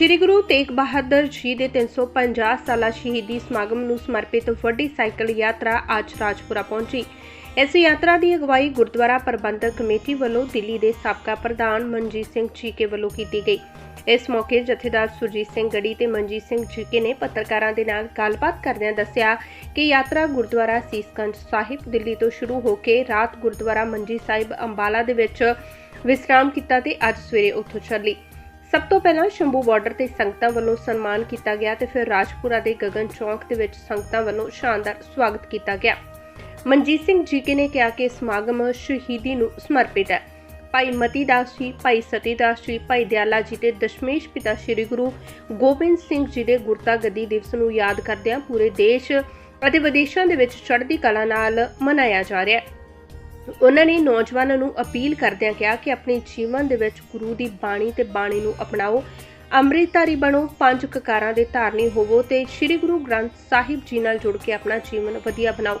ਸ਼੍ਰੀ ਗੁਰੂ ਤੇਗ ਬਹਾਦਰ ਜੀ ਦੇ 350 ਸਾਲਾ ਸ਼ਹੀਦੀ ਸਮਾਗਮ ਨੂੰ ਸਮਰਪਿਤ ਵੱਡੀ ਸਾਈਕਲ ਯਾਤਰਾ ਅੱਜ ਰਾਜਪੁਰਾ ਪਹੁੰਚੀ। ਇਸ ਯਾਤਰਾ ਦੀ ਅਗਵਾਈ ਗੁਰਦੁਆਰਾ ਪ੍ਰਬੰਧਕ ਕਮੇਟੀ ਵੱਲੋਂ ਦਿੱਲੀ ਦੇ ਸਾਬਕਾ ਪ੍ਰਧਾਨ ਮਨਜੀਤ ਸਿੰਘ ਚੀਕੇ ਵੱਲੋਂ ਕੀਤੀ ਗਈ। ਇਸ ਮੌਕੇ ਜਥੇਦਾਰ ਸੁਰਜੀਤ ਸਿੰਘ ਗੜੀ ਤੇ ਮਨਜੀਤ ਸਿੰਘ ਚੀਕੇ ਨੇ ਪੱਤਰਕਾਰਾਂ ਦੇ ਨਾਲ ਗੱਲਬਾਤ ਕਰਦਿਆਂ ਦੱਸਿਆ ਕਿ ਯਾਤਰਾ ਗੁਰਦੁਆਰਾ ਸੀਸਗੰਜ ਸਾਹਿਬ ਦਿੱਲੀ ਤੋਂ ਸ਼ੁਰੂ ਹੋ ਕੇ ਰਾਤ ਗੁਰਦੁਆਰਾ ਮੰਜੀ ਸਾਹਿਬ ਅੰਬਾਲਾ ਦੇ ਵਿੱਚ ਵਿਸਰਾਮ ਕੀਤਾ ਤੇ ਅੱਜ ਸਵੇਰੇ ਉੱਥੋਂ ਚੱਲੀ। ਸਭ ਤੋਂ ਪਹਿਲਾਂ ਸ਼ੰਭੂ ਬਾਰਡਰ ਤੇ ਸੰਗਤਾਂ ਵੱਲੋਂ ਸਨਮਾਨ ਕੀਤਾ ਗਿਆ ਤੇ ਫਿਰ ਰਾਜਪੁਰਾ ਦੇ ਗਗਨ ਚੌਂਕ ਦੇ ਵਿੱਚ ਸੰਗਤਾਂ ਵੱਲੋਂ ਸ਼ਾਨਦਾਰ ਸਵਾਗਤ ਕੀਤਾ ਗਿਆ। ਮਨਜੀਤ ਸਿੰਘ ਜੀਕੇ ਨੇ ਕਿਹਾ ਕਿ ਸਮਾਗਮ ਸ਼ਹੀਦੀ ਨੂੰ ਸਮਰਪਿਤ ਹੈ। ਭਾਈ ਮਤੀ ਦਾਸ ਜੀ, ਭਾਈ ਸਤੀ ਦਾਸ ਜੀ, ਭਾਈ ਦਿਆਲਾ ਜੀ ਦੇ ਦਸ਼ਮੇਸ਼ ਪਿਤਾ ਸ੍ਰੀ ਗੁਰੂ ਗੋਬਿੰਦ ਸਿੰਘ ਜੀ ਦੇ ਗੁਰਤਾ ਗੱਦੀ ਦਿਵਸ ਨੂੰ ਯਾਦ ਕਰਦਿਆਂ ਪੂਰੇ ਦੇਸ਼ ਅਤੇ ਵਿਦੇਸ਼ਾਂ ਦੇ ਵਿੱਚ ਚੜ੍ਹਦੀ ਕਲਾ ਨਾਲ ਮਨਾਇਆ ਜਾ ਰਿਹਾ ਹੈ। ਉਹਨਾਂ ਨੇ ਨੌਜਵਾਨਾਂ ਨੂੰ ਅਪੀਲ ਕਰਦਿਆਂ ਕਿਹਾ ਕਿ ਆਪਣੇ ਜੀਵਨ ਦੇ ਵਿੱਚ ਗੁਰੂ ਦੀ ਬਾਣੀ ਤੇ ਬਾਣੀ ਨੂੰ ਅਪਣਾਓ, ਅੰਮ੍ਰਿਤਧਾਰੀ ਬਣੋ, ਪੰਜ ਕਕਾਰਾਂ ਦੇ ਧਾਰਨੀ ਹੋਵੋ ਤੇ ਸ੍ਰੀ ਗੁਰੂ ਗ੍ਰੰਥ ਸਾਹਿਬ ਜੀ ਨਾਲ ਜੁੜ ਕੇ ਆਪਣਾ ਜੀਵਨ ਵਧੀਆ ਬਣਾਓ।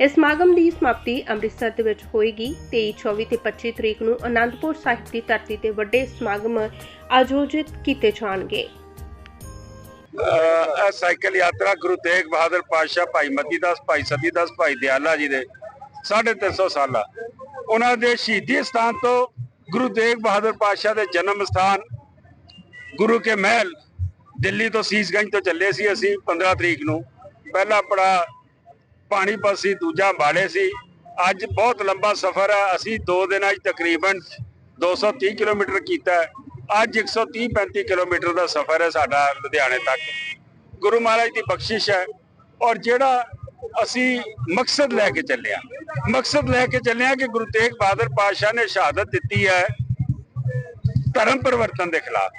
ਇਸ ਸਮਾਗਮ ਦੀ ਸਮਾਪਤੀ ਅੰਮ੍ਰਿਤਸਰ ਦੇ ਵਿੱਚ ਹੋਏਗੀ। 23 24 ਤੇ 25 ਤਰੀਕ ਨੂੰ ਅਨੰਦਪੁਰ ਸਾਹਿਬ ਦੀ ਧਰਤੀ ਤੇ ਵੱਡੇ ਸਮਾਗਮ ਆਯੋਜਿਤ ਕੀਤੇ ਜਾਣਗੇ। ਅਹ ਸਾਈਕਲ ਯਾਤਰਾ ਗੁਰੂ ਤੇਗ ਬਹਾਦਰ ਪਾਤਸ਼ਾਹ ਭਾਈ ਮਤੀ ਦਾਸ ਭਾਈ ਸਤੀ ਦਾਸ ਭਾਈ ਦਿਆਲਾ ਜੀ ਦੇ 350 ਸਾਲਾ। ਉਹਨਾਂ ਦੇ ਸ਼ਹੀਦੀ ਸਥਾਨ ਤੋਂ ਗੁਰੂ ਤੇਗ ਬਹਾਦਰ ਪਾਤਸ਼ਾਹ ਦੇ ਜਨਮ ਸਥਾਨ, ਗੁਰੂ ਕੇ ਮਹਿਲ ਦਿੱਲੀ ਤੋਂ ਸੀਸਗੰਜ ਤੋਂ ਚੱਲੇ ਸੀ ਅਸੀਂ 15 ਤਰੀਕ ਨੂੰ। ਪਹਿਲਾ ਪੜਾ ਪਾਣੀਪਤ ਸੀ, ਦੂਜਾ ਅੰਬਾਲੇ ਸੀ। ਅੱਜ ਬਹੁਤ ਲੰਬਾ ਸਫ਼ਰ ਹੈ ਅਸੀਂ 2 ਦਿਨਾਂ 'ਚ ਤਕਰੀਬਨ 230 ਕਿਲੋਮੀਟਰ ਕੀਤਾ ਹੈ। ਅੱਜ 130 35 ਕਿਲੋਮੀਟਰ ਦਾ ਸਫ਼ਰ ਹੈ ਸਾਡਾ ਲੁਧਿਆਣੇ ਤੱਕ। ਗੁਰੂ ਮਹਾਰਾਜ ਦੀ ਬਖਸ਼ਿਸ਼ ਹੈ। ਔਰ ਜਿਹੜਾ ਅਸੀਂ ਮਕਸਦ ਲੈ ਕੇ ਚੱਲਿਆ ਮਕਸਦ ਲੈ ਕੇ ਚੱਲਿਆ ਕਿ ਗੁਰੂ ਤੇਗ ਬਹਾਦਰ ਪਾਤਸ਼ਾਹ ਨੇ ਸ਼ਹਾਦਤ ਦਿੱਤੀ ਹੈ ਧਰਮ ਪਰਿਵਰਤਨ ਦੇ ਖਿਲਾਫ।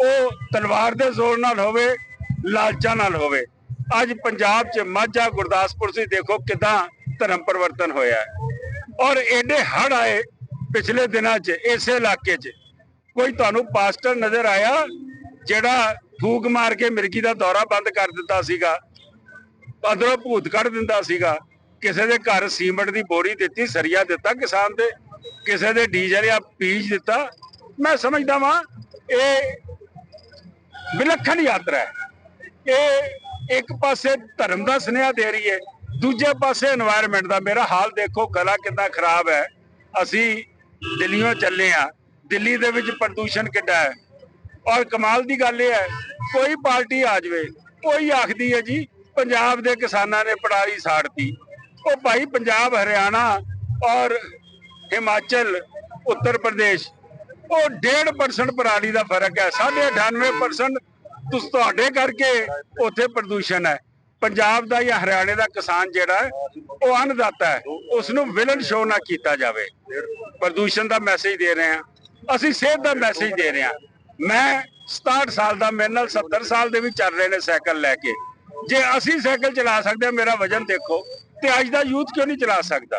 ਉਹ ਤਲਵਾਰ ਦੇ ਜ਼ੋਰ ਨਾਲ ਹੋਵੇ, ਲਾਲਚਾਂ ਨਾਲ ਹੋਵੇ। ਅੱਜ ਪੰਜਾਬ 'ਚ ਮਾਝਾ ਗੁਰਦਾਸਪੁਰ ਸੀ ਦੇਖੋ ਕਿਦਾਂ ਧਰਮ ਪਰਿਵਰਤਨ ਹੋਇਆ ਔਰ ਐਡੇ ਹੜ ਆਏ ਪਿਛਲੇ ਦਿਨਾਂ 'ਚ, ਇਸੇ ਇਲਾਕੇ 'ਚ। ਕੋਈ ਤੁਹਾਨੂੰ ਪਾਸਟਰ ਨਜ਼ਰ ਆਇਆ ਜਿਹੜਾ ਫੂਕ ਮਾਰ ਕੇ ਮਿਰਗੀ ਦਾ ਦੌਰਾ ਬੰਦ ਕਰ ਦਿੱਤਾ ਸੀਗਾ? ਅੰਦਰੋਂ ਭੂਤ ਕੱਢ ਦਿੰਦਾ ਸੀਗਾ। ਕਿਸੇ ਦੇ ਘਰ ਸੀਮੈਂਟ ਦੀ ਬੋਰੀ ਦਿੱਤੀ, ਸਰੀਆ ਦਿੱਤਾ ਕਿਸਾਨ ਦੇ ਕਿਸੇ ਦੇ ਡੀਜ਼ਲ ਜਾਂ ਪੀਜ ਦਿੱਤਾ। ਮੈਂ ਸਮਝਦਾ ਵਾਂ, ਇਹ ਵਿਲੱਖਣ ਯਾਤਰਾ ਹੈ। ਇਹ ਇੱਕ ਪਾਸੇ ਧਰਮ ਦਾ ਸੁਨੇਹਾ ਦੇ ਰਹੀ ਹੈ, ਦੂਜੇ ਪਾਸੇ এনवायरमेंट ਦਾ। ਮੇਰਾ ਹਾਲ ਦੇਖੋ ਗਲਾ ਕਿੰਨਾ ਖਰਾਬ ਹੈ। ਅਸੀਂ ਦਿੱਲੀੋਂ ਚੱਲੇ ਆ ਦਿੱਲੀ ਦੇ ਵਿੱਚ ਪ੍ਰਦੂਸ਼ਣ ਕਿੱਡਾ ਹੈ। ਔਰ ਕਮਾਲ ਦੀ ਗੱਲ ਇਹ ਹੈ, ਕੋਈ ਪਾਰਟੀ ਆ ਜਾਵੇ, ਕੋਈ ਆਖਦੀ ਹੈ ਜੀ ਪੰਜਾਬ ਦੇ ਕਿਸਾਨਾਂ ਨੇ ਪੜਾਰੀ ਸਾੜਤੀ। ਉਹ ਭਾਈ ਪੰਜਾਬ, ਹਰਿਆਣਾ ਔਰ ਹਿਮਾਚਲ, ਉੱਤਰ ਪ੍ਰਦੇਸ਼, ਉਹ 1.5% ਪਰਾਲੀ ਦਾ ਫ਼ਰਕ ਹੈ। 98% ਤੁਸ, ਤੁਹਾਡੇ ਕਰਕੇ ਉੱਥੇ ਪ੍ਰਦੂਸ਼ਣ ਹੈ। ਪੰਜਾਬ ਦਾ ਜਾਂ ਹਰਿਆਣੇ ਦਾ ਕਿਸਾਨ ਜਿਹੜਾ ਉਹ ਅੰਨਦਾਤਾ ਹੈ। ਉਸ ਨੂੰ ਵਿਲਨ ਸ਼ੋ ਨਾ ਕੀਤਾ ਜਾਵੇ। ਪ੍ਰਦੂਸ਼ਣ ਦਾ ਮੈਸੇਜ ਦੇ ਰਹੇ ਹਾਂ। ਅਸੀਂ ਸਿਹਤ ਦਾ ਮੈਸੇਜ ਦੇ ਰਹੇ ਹਾਂ। ਮੈਂ 67 ਸਾਲ ਦਾ, ਮੇਰੇ ਨਾਲ 70 ਸਾਲ ਦੇ ਵੀ ਚੱਲ ਰਹੇ ਨੇ ਸਾਈਕਲ ਲੈ ਕੇ। ਜੇ ਅਸੀਂ ਸਾਈਕਲ ਚਲਾ ਸਕਦੇ ਹਾਂ, ਮੇਰਾ ਵਜਨ ਦੇਖੋ, ਤੇ ਅੱਜ ਦਾ ਯੂਥ ਕਿਉਂ ਨਹੀਂ ਚਲਾ ਸਕਦਾ?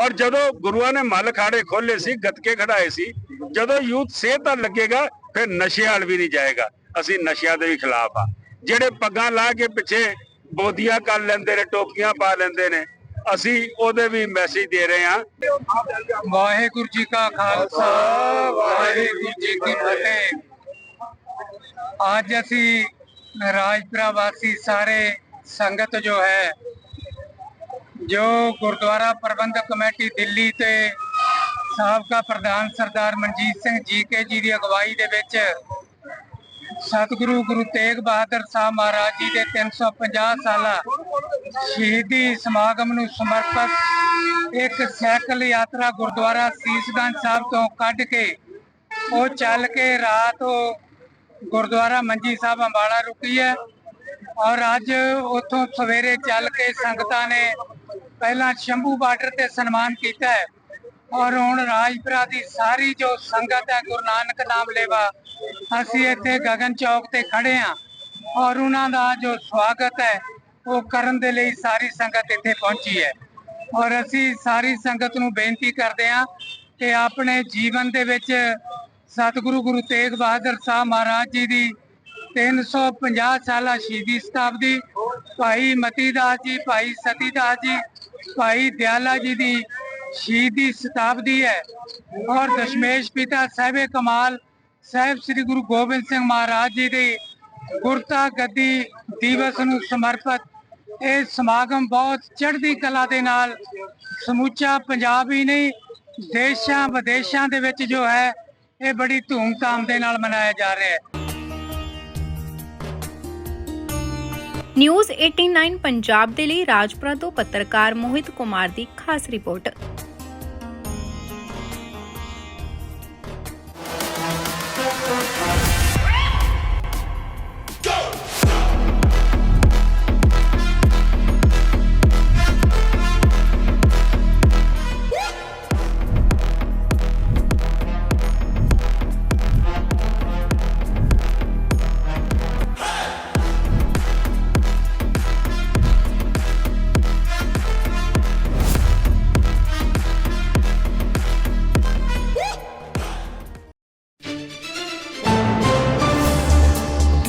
ਔਰ ਜਦੋਂ ਗੁਰੂਆਂ ਨੇ ਮੱਲ ਖਾੜੇ ਖੋਲੇ ਸੀ, ਗੱਤਕੇ ਖੜਾਏ ਸੀ, ਜਦੋਂ ਯੂਥ ਸਿਹਤ ਦਾ ਲੱਗੇਗਾ, ਫਿਰ ਨਸ਼ੇ ਵਾਲ ਵੀ ਨਹੀਂ ਜਾਏਗਾ। ਅਸੀਂ ਨਸ਼ਿਆਂ ਦੇ ਵੀ ਖਿਲਾਫ ਆ ਜਿਹੜੇ ਪੱਗਾਂ ਲਾ ਕੇ ਪਿੱਛੇ ਬੋਦੀਆਂ ਕਰ ਲੈਂਦੇ ਨੇ ਟੋਪੀਆਂ ਪਾ ਲੈਂਦੇ ਨੇ, ਅਸੀਂ ਉਹਦੇ ਵੀ ਮੈਸੇਜ ਦੇ ਰਹੇ ਹਾਂ। ਵਾਹਿਗੁਰੂ ਜੀ ਕਾ ਖਾਲਸਾ, ਵਾਹਿਗੁਰੂ ਜੀ ਕੀ ਫਤਿਹ। ਅੱਜ ਅਸੀਂ ਰਾਜਪੁਰਾ ਵਾਸੀ ਸਾਰੇ ਸੰਗਤ ਜੋ ਹੈ, ਜੋ ਗੁਰਦੁਆਰਾ ਪ੍ਰਬੰਧਕ ਕਮੇਟੀ ਦਿੱਲੀ ਤੇ ਸਾਬਕਾ ਪ੍ਰਧਾਨ ਸਰਦਾਰ ਮਨਜੀਤ ਸਿੰਘ ਜੀਕੇ ਜੀ ਦੀ ਅਗਵਾਈ ਦੇ ਵਿੱਚ ਸਤਿਗੁਰੂ ਗੁਰੂ ਤੇਗ ਬਹਾਦਰ ਸਾਹਿਬ ਮਹਾਰਾਜ ਜੀ ਦੇ 350 ਸਾਲਾ ਸ਼ਹੀਦੀ ਸਮਾਗਮ ਨੂੰ ਸਮਰਪਿਤ ਇੱਕ ਸਾਈਕਲ ਯਾਤਰਾ ਗੁਰਦੁਆਰਾ ਸੀਸਗੰਜ ਸਾਹਿਬ ਤੋਂ ਕੱਢ ਕੇ ਉਹ ਚੱਲ ਕੇ ਰਾਤ ਉਹ ਗੁਰਦੁਆਰਾ ਮੰਜੀ ਸਾਹਿਬ ਅੰਬਾਲਾ ਰੁਕੀ ਹੈ ਔਰ ਅੱਜ ਉੱਥੋਂ ਸਵੇਰੇ ਚੱਲ ਕੇ ਸੰਗਤਾਂ ਨੇ ਪਹਿਲਾਂ ਸ਼ੰਭੂ ਬਾਰਡਰ ਤੇ ਸਨਮਾਨ ਕੀਤਾ ਹੈ ਔਰ ਹੁਣ ਰਾਜਪੁਰਾ ਦੀ ਸਾਰੀ ਜੋ ਸੰਗਤ ਹੈ, ਗੁਰੂ ਨਾਨਕ ਨਾਮ ਲੈਵਾ, ਅਸੀਂ ਇੱਥੇ ਗਗਨ ਚੌਕ ਤੇ ਖੜੇ ਹਾਂ ਔਰ ਉਹਨਾਂ ਦਾ ਜੋ ਸਵਾਗਤ ਹੈ, ਉਹ ਕਰਨ ਦੇ ਲਈ ਸਾਰੀ ਸੰਗਤ ਇੱਥੇ ਪਹੁੰਚੀ ਹੈ ਔਰ ਅਸੀਂ ਸਾਰੀ ਸੰਗਤ ਨੂੰ ਬੇਨਤੀ ਕਰਦੇ ਹਾਂ ਕਿ ਆਪਣੇ ਜੀਵਨ ਦੇ ਵਿੱਚ ਸਤਿਗੁਰੂ ਗੁਰੂ ਤੇਗ ਬਹਾਦਰ ਸਾਹਿਬ ਮਹਾਰਾਜ ਜੀ ਦੀ 350 ਸਾਲਾ ਸ਼ਹੀਦੀ ਸ਼ਤਾਬਦੀ, ਭਾਈ ਮਤੀ ਦਾਸ ਜੀ, ਭਾਈ ਸਤੀ ਦਾਸ ਜੀ, ਭਾਈ ਦਿਆਲਾ ਜੀ ਦੀ ਸ਼ਹੀਦੀ ਸ਼ਤਾਬਦੀ ਹੈ। ਔਰ ਦਸ਼ਮੇਸ਼ ਪਿਤਾ ਸਾਹਿਬੇ ਕਮਾਲ ਸਾਹਿਬ ਸ੍ਰੀ ਗੁਰੂ ਗੋਬਿੰਦ ਸਿੰਘ ਮਹਾਰਾਜ ਜੀ ਦੀ ਗੁਰਤਾ ਗੱਦੀ ਦਿਵਸ ਨੂੰ ਸਮਰਪਿਤ ਇਹ ਸਮਾਗਮ ਬਹੁਤ ਚੜ੍ਹਦੀ ਕਲਾ ਦੇ ਨਾਲ ਸਮੁੱਚਾ ਪੰਜਾਬ ਹੀ ਨਹੀਂ ਦੇਸ਼ਾਂ ਵਿਦੇਸ਼ਾਂ ਦੇ ਵਿੱਚ ਜੋ ਹੈ ਇਹ ਬੜੀ ਧੂਮਧਾਮ ਦੇ ਨਾਲ ਮਨਾਇਆ ਜਾ ਰਿਹਾ ਹੈ। ਨਿਊਜ਼ 89 ਪੰਜਾਬ ਦੇ ਲਈ ਰਾਜਪੁਰਾ ਤੋਂ ਪੱਤਰਕਾਰ ਮੋਹਿਤ ਕੁਮਾਰ ਦੀ ਖਾਸ ਰਿਪੋਰਟ।